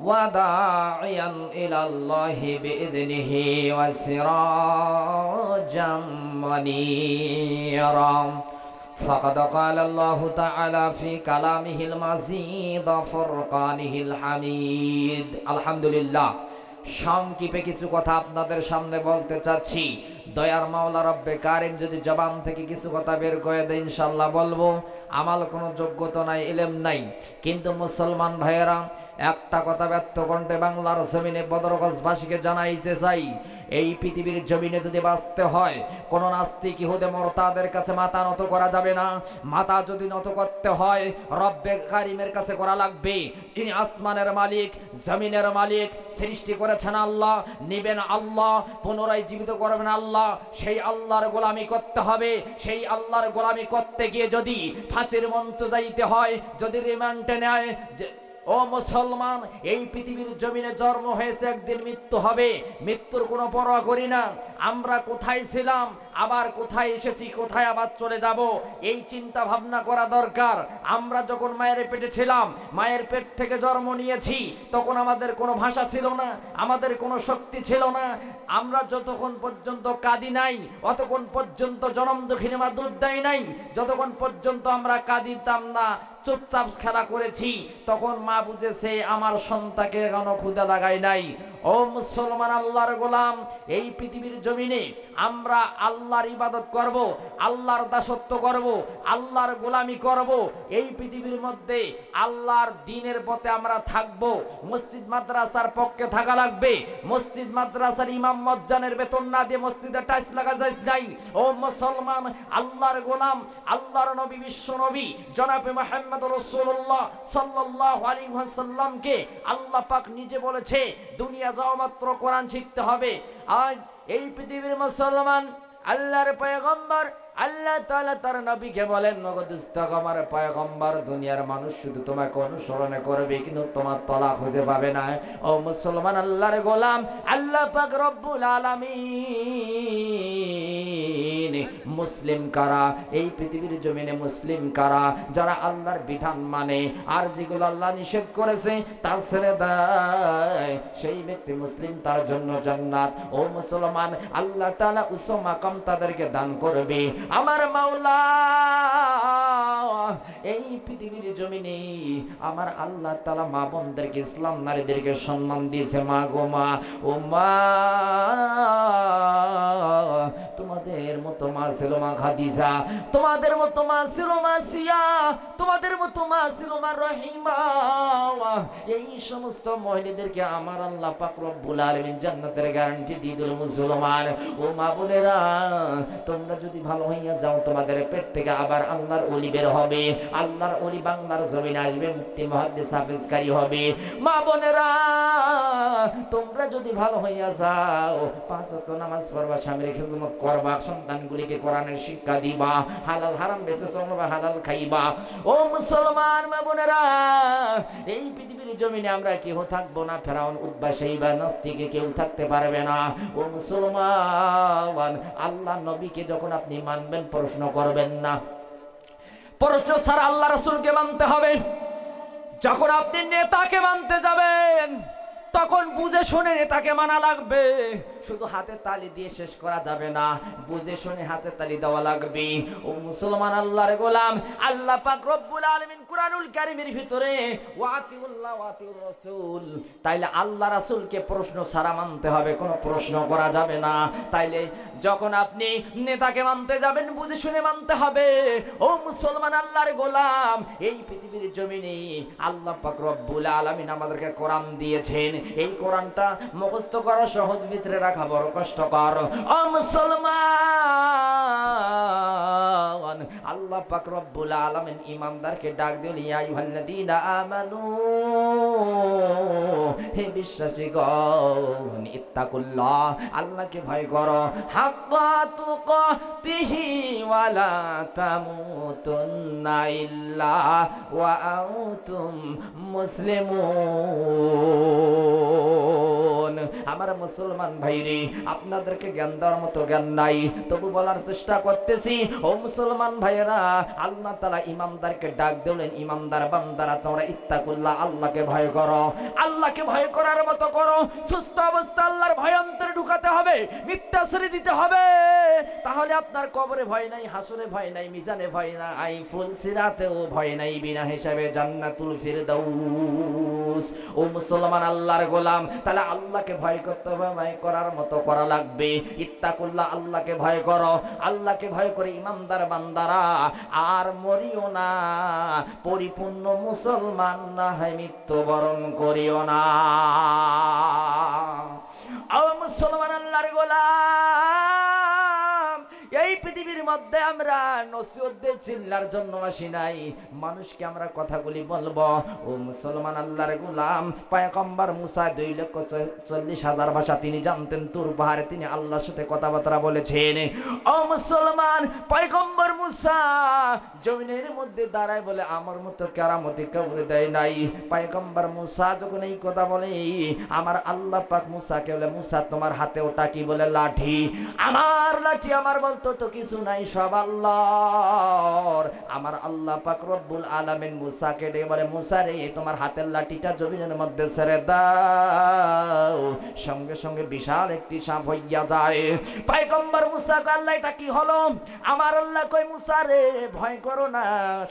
وداعيا إلى الله بإذنه وسراجا منيرا فقد قال الله تعالى في كلامه المزيد فرقانه الحميد الحمد لله সংক্ষেপে কিছু কথা আপনাদের সামনে বলতে চাচ্ছি দয়ার মাওলা রব্বে কারিম যদি জবান থেকে কিছু কথা বের করে দেয় ইনশাল্লাহ বলবো আমার কোনো যোগ্যতা নাই এলেম নাই কিন্তু মুসলমান ভাইয়েরা একটা কথা ব্যর্থ কণ্ঠে বাংলার জমিনে বদরগঞ্জবাসীকে জানাইতে চাই, এই পৃথিবীর জমিনে যদি বাঁচতে হয়, কোন নাস্তিক ইহুদে মরতাদের কাছে মাথা নত করা যাবে না। মাথা যদি নত করতে হয় রব্বে কারিমের কাছে করা লাগবে। যিনি আসমানের মালিক, জমিনের মালিক, সৃষ্টি করেছেন আল্লাহ, নিবেন আল্লাহ, পুনরায় জীবিত করবেন আল্লাহ, সেই আল্লাহর গোলামি করতে হবে। সেই আল্লাহর গোলামি করতে গিয়ে যদি ফাঁসির মঞ্চ যাইতে হয়, যদি রিমান্ডে নেয় ও মুসলমান, এই পৃথিবীর জমিনে জন্ম হয়েছে, একদিন মৃত্যু হবে। মৃত্যুর কোনো পরোয়া করি না। আমরা কোথায় ছিলাম, আবার কোথায় এসেছি, কোথায় আবার চলে যাব, এই চিন্তা ভাবনা করা দরকার। আমরা যখন মায়ের পেটে ছিলাম, মায়ের পেট থেকে জন্ম নিয়েছি, তখন আমাদের কোনো ভাষা ছিল না, আমাদের কোনো শক্তি ছিল না। আমরা যতক্ষণ পর্যন্ত কাঁদি নাই, অতক্ষণ পর্যন্ত জনম দক্ষিণে মা দুধ দেয় নাই, যতক্ষণ পর্যন্ত আমরা কাঁদিতাম না চুপচাপ খেলা করেছি তখন মা বুঝেছে আমার সন্তানকে কোনো ক্ষুদা লাগাই নাই। ও মুসলমান আল্লাহর গোলাম, এই পৃথিবীর জমিনে আমরা আল্লাহর ইবাদত করব, আল্লাহর দাসত্ব করব, আল্লাহর গোলামি করব। এই পৃথিবীর মধ্যে আল্লাহর দিনের পথে আমরা থাকব। মসজিদ মাদ্রাসার পক্ষে থাকা লাগবে। মসজিদ মাদ্রাসার ইমাম মজ্জানের বেতন না দিয়ে মসজিদে টাইস লাগা যায় নাই। ও মুসলমান, আল্লাহর গোলাম, আল্লাহর নবী, বিশ্ব নবী, জনাবে মোহাম্মদ রসুল্লাহ সাল্লাহ আলী সাল্লামকে আল্লাহ পাক নিজে বলেছে, দুনিয়া যাওয়া মাত্র কোরআন শিখতে হবে। আজ এই পৃথিবীর মুসলমান আল্লাহর পয়গম্বর, আল্লাহ তালা তার নবীকে বলেন মগদুস্তাক আমার পয়গম্বর দুনিয়ার মানুষ শুধু তোমাকে অনুসরণে করবে, কিন্তু তোমার তলা খুঁজে পাবে না। ও মুসলমান আল্লাহর গোলাম, আল্লাহ পাক রব্বুল আলামিন মুসলিম কারা? এই পৃথিবীর জমিনে মুসলিম কারা? যারা আল্লাহর বিধান মানে। আর যেগুলো আল্লাহ নিষেধ করেছে, তার ছেড়ে দেয়। সেই ব্যক্তি মুসলিম, তার জন্য জান্নাত। ও মুসলমান, আল্লাহ তালা উচ্চ মাকাম তাদেরকে দান করবে। আমার মাওলা এই পৃথিবীর জমিনে আমার আল্লাহ তাআলা মা বোনদেরকে, ইসলাম নারীদেরকে সম্মান দিয়েছে। মা গো মা, ও মা, তোমাদের মতো মা ছিল মা খাদিজা, তোমাদের মতো মা ছিল মা সিয়া, তোমাদের মতো মা ছিল মা রহিমা। এই সমস্ত মহিলাদেরকে আমার আল্লাহ পাক রব্বুল আলামিন জান্নাতের গ্যারান্টি দিয়ে দিল মুসলমান। ও মা বোনেরা, তোমরা যদি ভালো হইয়া যাও, তোমাদের পেট থেকে আবার আল্লাহর ওলি বের হবে। আল্লাহর ওলি বাংলার জমিনে আসবে, মুক্তি মহাদ্দেশ হাফেজকারী হবে। মা বোনেরা, তোমরা যদি ভালো হইয়া যাও, পাঁচ ওয়াক্ত নামাজ পড়বা, স্বামীর খেজমত করবা, সন্তানগুলিকে কোরআনের শিক্ষা দিবা, হালাল হারাম বেঁচে চলবা, হালাল খাইবা। ও মুসলমান মা বোনেরা, এই পৃথিবীর জমিনে আমরা কেউ থাকব না, ফেরাউন উদ্বাসী বা নাস্তিকে কেউ থাকতে পারবে না। ও মুসলমান, আল্লাহ নবীকে যখন আপনি মানবেন, প্রশ্ন করবেন না। প্রশ্ন ছাড়া আল্লাহ রসুলকে মানতে হবে। যখন আপনি নেতাকে মানতে যাবেন, তখন বুঝে শুনে নেতাকে মানা লাগবে। শুধু হাতে তালি দিয়ে শেষ করা যাবে না, বুঝে শুনে হাতে তালি দেওয়া লাগবে। ও মুসলমান আল্লাহর গোলাম, আল্লাহ পাক রব্বুল আলামিন কুরআনুল কারীমের ভিতরে, ওয়াতিউল্লাহ, ওয়াতিউর রাসূল, তাইলে আল্লাহ রাসূলকে প্রশ্ন ছাড়া মানতে হবে, কোনো প্রশ্ন করা যাবে না। তাইলে যখন আপনি নেতাকে মানতে যাবেন, বুঝে শুনে মানতে হবে, ও মুসলমান আল্লাহর গোলাম, এই পৃথিবীর জমিনে আল্লাহ পাক রব্বুল আলামিন আমাদেরকে কোরআন দিয়েছেন। এই কোরআনটা মুখস্থ করা সহজ ভিতরে রাখা বড় কষ্টকর। ও আল্লাহ পাক রব্বুল আলামিন ইমানদারকে ডাক দিল, ইয়া আইয়ুহাল্লাযীনা আমানু, হে বিশ্বাসী গণ ইত্তাকুল্লাহ, আল্লাহকে ভয় করো হাক্কা তুকাতিহি ওয়ালা তামুতুন্না ইল্লা ওয়া আনতুম মুসলিমুন। আমার মুসলমান ভাইরে, আপনাদেরকে জ্ঞান দেওয়ার মতো জ্ঞান নাই, তবু বলার চেষ্টা করতেছি, ও মুসলমান ভাইয়েরা, আল্লাহ তালা ইমামদারকে ডাক দিলেন, ইমামদার বান্দারা, তোমরা ইত্তাকুল্লাহ, আল্লাহকে ভয় করো। আল্লাহকে ভয় করার মতো করো, সুস্থ অবস্থা আল্লাহর ভয় অন্তরে ঢুকাতে হবে, মিথ্যাশ্রী দিতে হবে। তাহলে আপনার কবরে ভয় নাই, হাসুরে ভয় নাই, মিজানে ভয় নাই আই ফুল সিরাতেও ভয় নাই, বিনা হিসাবে জান্নাতুল ফিরদাউস। ও মুসলমান আল্লাহর গোলাম, তাহলে আল্লাহকে ভয় করতে হবে, ভয় করার মতো করা লাগবে। ইত্তাকুল্লাহ, আল্লাহকে ভয় করো। আল্লাহকে ভয় করে ইমামদার বান্দারা আর মরিও না। পরিপূর্ণ মুসলমান না হয় মৃত্যুবরণ করিও না। মুসলমান আল্লাহর গোলাম! এই পৃথিবীর মধ্যে আমরা নসিহতদের চিল্লার জন্য আসি নাই। মানুষকে আমরা কথাগুলি বলব, ও মুসলমান আল্লাহর গোলাম পায়কম্বার মুসা দুই লক্ষ চল্লিশ হাজার ভাষা তিনি জানতেন, তুর পাহাড়ে তিনি আল্লাহর সাথে কথাবার্তা বলেছেন। ও মুসলমান, পয়গম্বর মুসা, জমিনের মধ্যে দাঁড়ায় বলে আমার মতো কেরামতি কাউরে দেয় নাই। পয়গম্বর মুসা যখন এই কথা বলে, আমার আল্লাহ পাক মুসাকে বলে, মুসা, তোমার হাতে ওটা কি বলে লাঠি, আমার লাঠি আমার বলতো, তো কিছু নাই, সব আল্লাহর। আমার আল্লাহ পাক রব্বুল আলামিন মুসাকে ডেকে বলে, মুসা রে, তোমার হাতের লাঠিটা জমিনের মধ্যে ছেড়ে দাও। সঙ্গে সঙ্গে বিশাল একটি সাপ হইয়া যায়। পাইগম্বর মুসা আল্লাহ, এটা কি হলো? আমার আল্লাহ কই মুসা রে, ভয় করো না,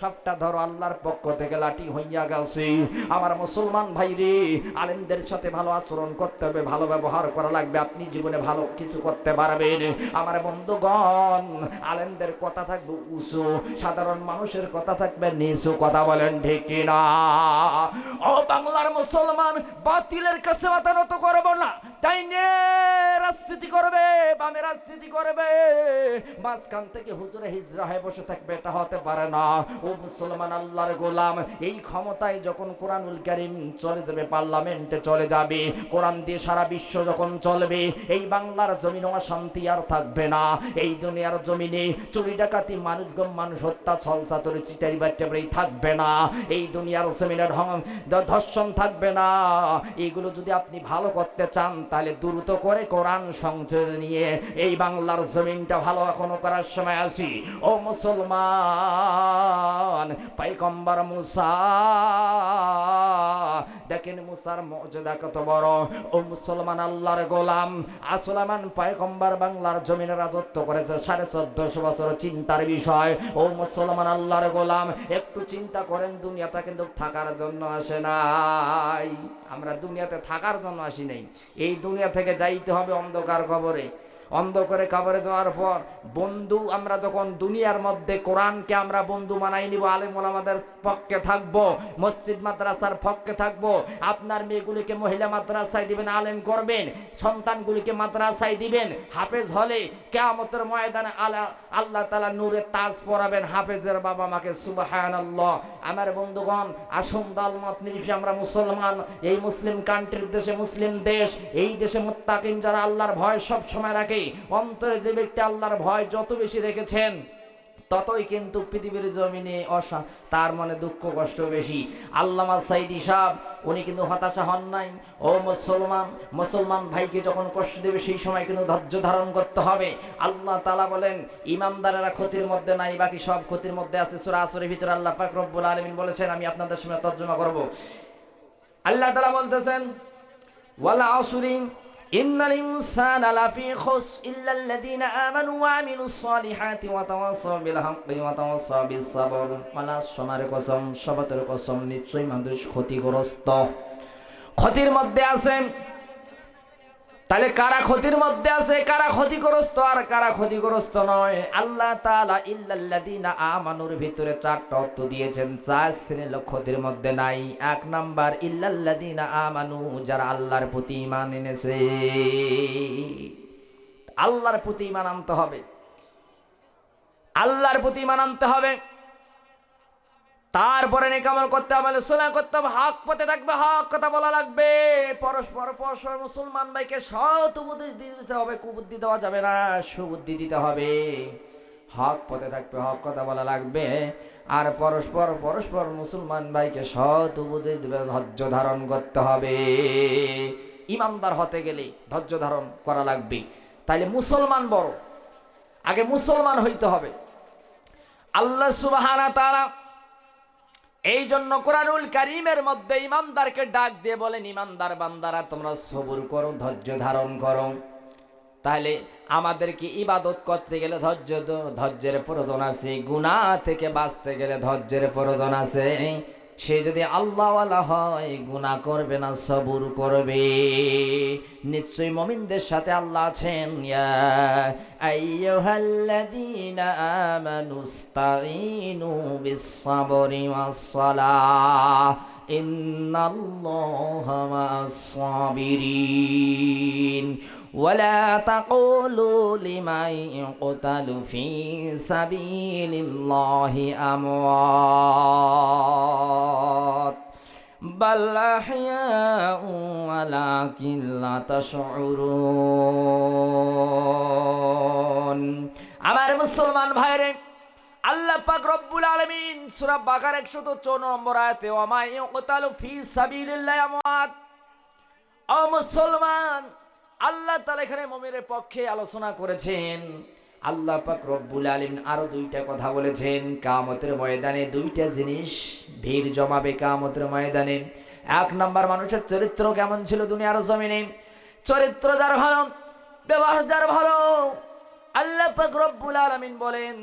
সবটা ধরো আল্লাহর পক্ষ থেকে লাঠি হইয়া গেছে। আমার মুসলমান ভাই রে, আলেমদের সাথে ভালো আচরণ করতে হবে, ভালো ব্যবহার করা লাগবে, আপনি জীবনে ভালো কিছু করতে পারবেন। আমার বন্ধুগণ আলেমদের কথা থাকবে উঁচু, সাধারণ মানুষের কথা থাকবে নিচু, কথা বলেন ঠিক না ও বাংলার মুসলমান, বাতিলের কাছে মাথা নত করব না। তাই নে! রাজনীতি করবে বামে রাজনীতি করবে। মাঝখান থেকে হুজুরে হিজরা হয়ে বসে থাকবে, এটা হতে পারে না। ও মুসলমান, আল্লাহর গোলাম, এই ক্ষমতায় যখন কোরআনুল কারিম চলে যাবে, পার্লামেন্টে চলে যাবে, কোরআন দিয়ে সারা বিশ্ব যখন চলবে, এই বাংলার জমিন অশান্তি আর থাকবে না। এই দুনিয়ার জমিনে চুরি ডাকাতি, মানুষ গম, মানুষ হত্যা, ছল চাতরে, চিটারি বাট্টাবাড়ি থাকবে না। এই দুনিয়ার জমিনে ধর্ষণ থাকবে না। এগুলো যদি আপনি ভালো করতে চান, তাহলে দ্রুত করে কোরআন সংযোগ নিয়ে এই বাংলার জমিনটা ভালো এখনও করার সময় আছি। ও মুসলমান পাইকম্বর মুসা দেখেন মুসার মর্যাদা কত বড়। ও মুসলমান আল্লাহর গোলাম, আসলামান পায়কম্বার বাংলার জমিনে রাজত্ব করেছে, সাড়ে চোদ্দশো বছর চিন্তার বিষয়। ও মুসলমান আল্লাহর গোলাম, একটু চিন্তা করেন, দুনিয়াটা কিন্তু থাকার জন্য আসে নাই। আমরা দুনিয়াতে থাকার জন্য আসি নাই। এই দুনিয়া থেকে যাইতে হবে অন্ধকার কবরে। অন্ধকারে কবরে দেওয়ার পর বন্ধু, আমরা যখন দুনিয়ার মধ্যে কোরআনকে আমরা বন্ধু মানাই নিব, আলেম ওলামাদের পক্ষে থাকব, মসজিদ মাদ্রাসার পক্ষে থাকব, আপনার মেয়েগুলিকে মহিলা মাদ্রাসায় দিবেন, আলেম করবেন, সন্তানগুলিকে মাদ্রাসায় দিবেন, হাফেজ হলে কেয়ামতের ময়দানে আলা আল্লাহ তালা নূরে তাজ পরাবেন, হাফেজের বাবা মাকে সুবাহান আল্লাহ আমার বন্ধুগণ, আসুন দল মত নিরিশে আমরা মুসলমান, এই মুসলিম কান্ট্রির দেশে মুসলিম দেশ, এই দেশে মুত্তাকিন যারা আল্লাহর ভয় সব সময় রাখে অন্তরে যে ব্যক্তি আল্লাহর ভয় যত বেশি রেখেছেন ততই কিন্তু পৃথিবীর জমিনে অসা, তার মনে দুঃখ, কষ্ট বেশি। আল্লামা সাইদি সাহ উনি কিন্তু হতাশা হন নাই। ও মুসলমান মুসলমান ভাইকে যখন কষ্ট দেবে, সেই সময় কিন্তু ধৈর্য ধারণ করতে হবে। আল্লাহ তালা বলেন, ইমানদারেরা ক্ষতির মধ্যে নাই, বাকি সব ক্ষতির মধ্যে আছে। সুরা আসরের ভিতরে আল্লাহ পাক আলমিন বলেছেন, আমি আপনাদের সামনে তর্জমা করব। আল্লাহ তালা বলতেছেন, ওয়ালা আসুরিন ইন্নাল ইনসানা লাফি খুস ইল্লা আল্লাযীনা আমানু ওয়া আমিলুস সালিহাতি ওয়া তাওয়াসাউ বিল হাক্কি সোনার কসম, শপথের কসম, নিশ্চয়ই মানুষ ক্ষতিগ্রস্ত। ক্ষতির মধ্যে আছে তাহলে কারা ক্ষতির মধ্যে আছে? কারা ক্ষতিগ্রস্ত? আর কারা ক্ষতিগ্রস্ত নয়। আল্লাহ আমানুর ভিতরে চারটা অর্থ দিয়েছেন, চার শ্রেণির লোক ক্ষতির মধ্যে নাই। এক নাম্বার, ইল্লাল্লাযীনা আমানু, যারা আল্লাহর প্রতি ঈমান এনেছে। আল্লাহর প্রতি ঈমান আনতে হবে। আল্লাহর প্রতি ঈমান আনতে হবে। তারপরে নিকামল করতে হবে সোনা করতে হবে, হক পথে থাকবে, হক কথা বলা লাগবে। পরস্পর পরস্পর মুসলমান ভাইকে সৎ উপদেশ দিয়ে দিতে হবে, কুবুদ্ধি দেওয়া যাবে না, সুবুদ্ধি দিতে হবে। হক পথে থাকবে, হক কথা বলা লাগবে। আর পরস্পর পরস্পর মুসলমান ভাইকে সৎ উপদেশ দেবে, ধৈর্য ধারণ করতে হবে। ইমানদার হতে গেলে ধৈর্য ধারণ করা লাগবে। তাইলে মুসলমান বড়, আগে মুসলমান হইতে হবে। আল্লাহ সুবাহানা তারা এই জন্য কোরআনুল কারিমের মধ্যে ইমানদারকে ডাক দিয়ে বলেন, ইমানদার বান্দারা, তোমরা সবুর করো, ধৈর্য ধারণ করো। তাহলে আমাদেরকে ইবাদত করতে গেলে ধৈর্য ধৈর্যের প্রয়োজন আছে? গুণা থেকে বাঁচতে গেলে ধৈর্যের প্রয়োজন আছে? সে যদি আল্লাহওয়ালা হয়, গুনাহ করবে না, সবুর করবে। নিশ্চয়ই মমিনদের সাথে আল্লাহ আছেন। আমানুস্তাঈনু বিস-সাবরি ওয়াস-সালাহ ইন্নাল্লাহা মা'আস-সাবিরিন ولا تقولوا لمن يقتل في سبيل الله أموات بل أحياء ولكن لا تشعرون আমার মুসলমান ভাইরে আল্লাহ পাক রব্বুল আলামিন সূরা বাকার 104 নম্বর আয়াতে ওয়া মা ইয়াকতালু ফি সাবিলিল্লাহি আমওয়াত ও মুসলমান আল্লাহ তাআলা এখানে মুমিনের পক্ষে আলোচনা করেছেন। আল্লাহ পাক রব্বুল আলামিন আরও দুইটা কথা বলেছেন। কামতের ময়দানে দুইটা জিনিস ভিড় জমাবে কামতের ময়দানে। এক নম্বর মানুষের চরিত্র কেমন ছিল দুনিয়ার জমিনে? চরিত্র যার ভালো, ব্যবহার যার ভালো, আল্লাহ পাক রব্বুল আলমিন বলেন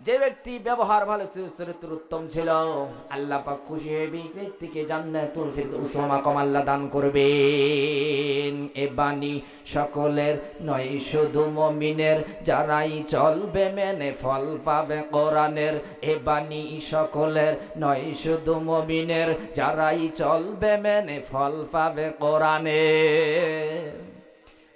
যে ব্যক্তি ব্যবহার ভালো ছিল চরিত্র উত্তম ছিল, আল্লাহ পাক খুশি হয়ে ব্যক্তিকে জান্নাতুল ফিরদৌস মাকাম আল্লাহ দান করবেন। এ বাণী সকলের নয়, শুধু মমিনের যারাই চলবে মেনে ফল পাবে কোরআনের। এ বাণী সকলের নয়, শুধু মমিনের যারাই চলবে মেনে ফল পাবে কোরআনের।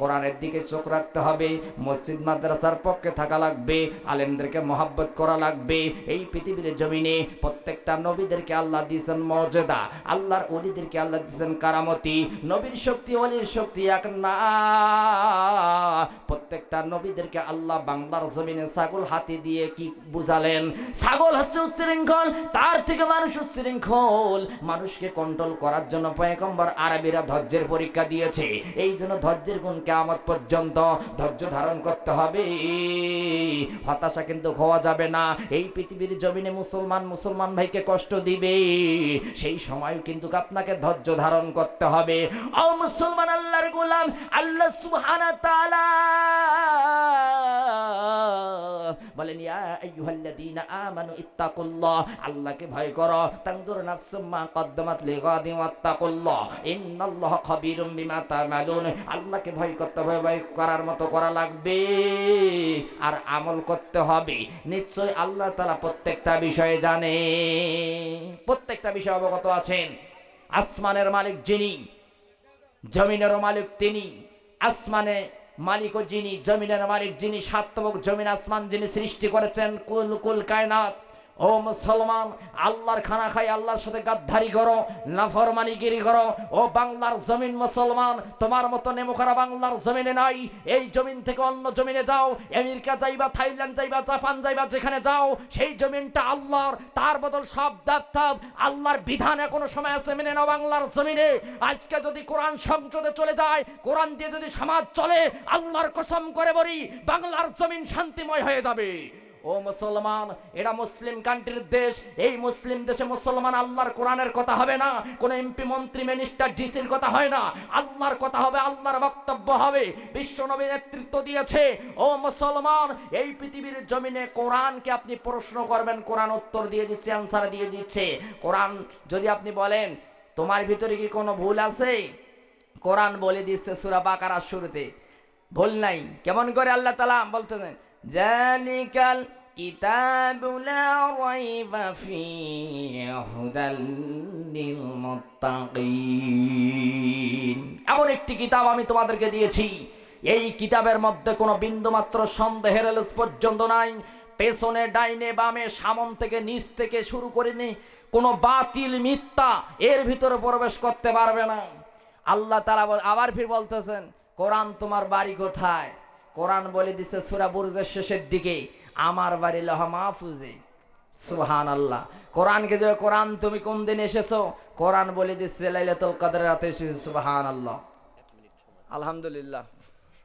কোরআনের দিকে চোখ রাখতে হবে, মসজিদ, মাদ্রাসার পক্ষে থাকা লাগবে, আলেমদেরকে মহাব্বত করা লাগবে। এই পৃথিবীর জমিনে প্রত্যেকটা নবীদেরকে আল্লাহ দিয়েছেন মর্যাদা, আল্লাহর অলিদেরকে আল্লাহ দিয়েছেন কারামতি, নবীর শক্তি অলির শক্তি এক না। প্রত্যেকটা নবীদেরকে আল্লাহ বাংলার জমিনে ছাগল হাতি দিয়ে কি বুঝালেন? ছাগল হচ্ছে উচ্ছৃঙ্খল, তার থেকে মানুষ উচ্ছৃঙ্খল। মানুষকে কন্ট্রোল করার জন্য পয়গম্বর আরবিরা ধৈর্যের পরীক্ষা দিয়েছে। এই জন্য ধৈর্যের গুণ কেমন পর্যন্ত ধৈর্য ধারণ করতে হবে। হতাশা কিন্তু হওয়া যাবে না। এই পৃথিবীর জমিনে মুসলমান মুসলমান ভাইকে কষ্ট দিবে। সেই সময় কিন্তু আপনাকে ধৈর্য ধারণ করতে হবে। ও মুসলমান আল্লাহর গোলাম, আল্লাহ সুবহানাহু তাআলা বলেন আল্লাহকে ভয় করো। তানজুর আল্লাহকে ভয় করতে হবে ভয় করার মতো করা লাগবে। আর আমল করতে হবে। নিশ্চয় আল্লাহ তাআলা প্রত্যেকটা বিষয়ে জানে। প্রত্যেকটা বিষয়ে অবগত আছেন। আসমানের মালিক যিনি, জমিনেরও মালিক তিনি। আসমানে মালিক ও যিনি, জমিনের মালিক যিনি সাত্মক জমিন আসমান যিনি সৃষ্টি করেছেন, কুল কুল কায়নাত। ও মুসলমান, আল্লাহর খানা খাই আল্লাহর সাথে গাদ্ধারি করো, নাফরমানিগিরি করো। ও বাংলার জমিন মুসলমান, তোমার মতো নেমুখারা বাংলার জমিনে নাই। এই জমিন থেকে অন্য জমিনে যাও, আমেরিকা যাইবা, থাইল্যান্ড যাইবা, জাপান যাইবা, যেখানে যাও, সেই জমিনটা আল্লাহর, তার বদল সব দাত্তাব আল্লাহর বিধান এখনও সময় আছে, মেনে নাও বাংলার জমিনে। আজকে যদি কোরআন সংসদে চলে যায়, কোরআন দিয়ে যদি সমাজ চলে, আল্লাহর কসম করে বলি, বাংলার জমিন শান্তিময় হয়ে যাবে। ও মুসলমান এটা মুসলিম কান্ট্রির দেশ। এই মুসলিম দেশে মুসলমান আল্লাহর কোরআনের কথা হবে না। কোন এমপি মন্ত্রী মিনিস্টার ডিসির কথা হয় না। আল্লাহর কথা হবে, আল্লাহর বক্তব্য হবে। বিশ্বনবী নেতৃত্ব দিয়েছে। ও মুসলমান, এই পৃথিবীর জমিনে কোরআনকে আপনি প্রশ্ন করবেন, কোরআন উত্তর দিয়ে দিচ্ছে আনসার দিয়ে দিচ্ছে। কোরআন, যদি আপনি বলেন, তোমার ভিতরে কি কোনো ভুল আছে? কোরআন বলে দিচ্ছে সুরা বাকারা শুরুতে। ভুল নাই। কেমন করে আল্লাহ তালা বলতেছেন? জালিকাল লা রাইবা ফীহি হুদাল লিল মুত্তাকিন এমন একটি কিতাব আমি তোমাদেরকে দিয়েছি। এই কিতাবের মধ্যে কোনো বিন্দুমাত্র সন্দেহের পর্যন্ত নাই। পেছনে, ডাইনে, বামে, সামন থেকে নিচ থেকে শুরু করে নি। কোনো বাতিল মিথ্যা এর ভিতরে প্রবেশ করতে পারবে না। আল্লাহ বল- আবার ফির বলতেছেন, কোরআন তোমার বাড়ি কোথায়? কোরআন বলে দিছে সুরা বুরুজের শেষের দিকে, আমার বাড়ি লহ মাহফুজে। সুহান আল্লাহ কোরআনকে যে কোরআন তুমি কোন দিন এসেছ? কোরআন বলে দিচ্ছে লাইলাতুল কদরের রাতে এসেছে, সুবহানাল্লাহ। আলহামদুলিল্লাহ।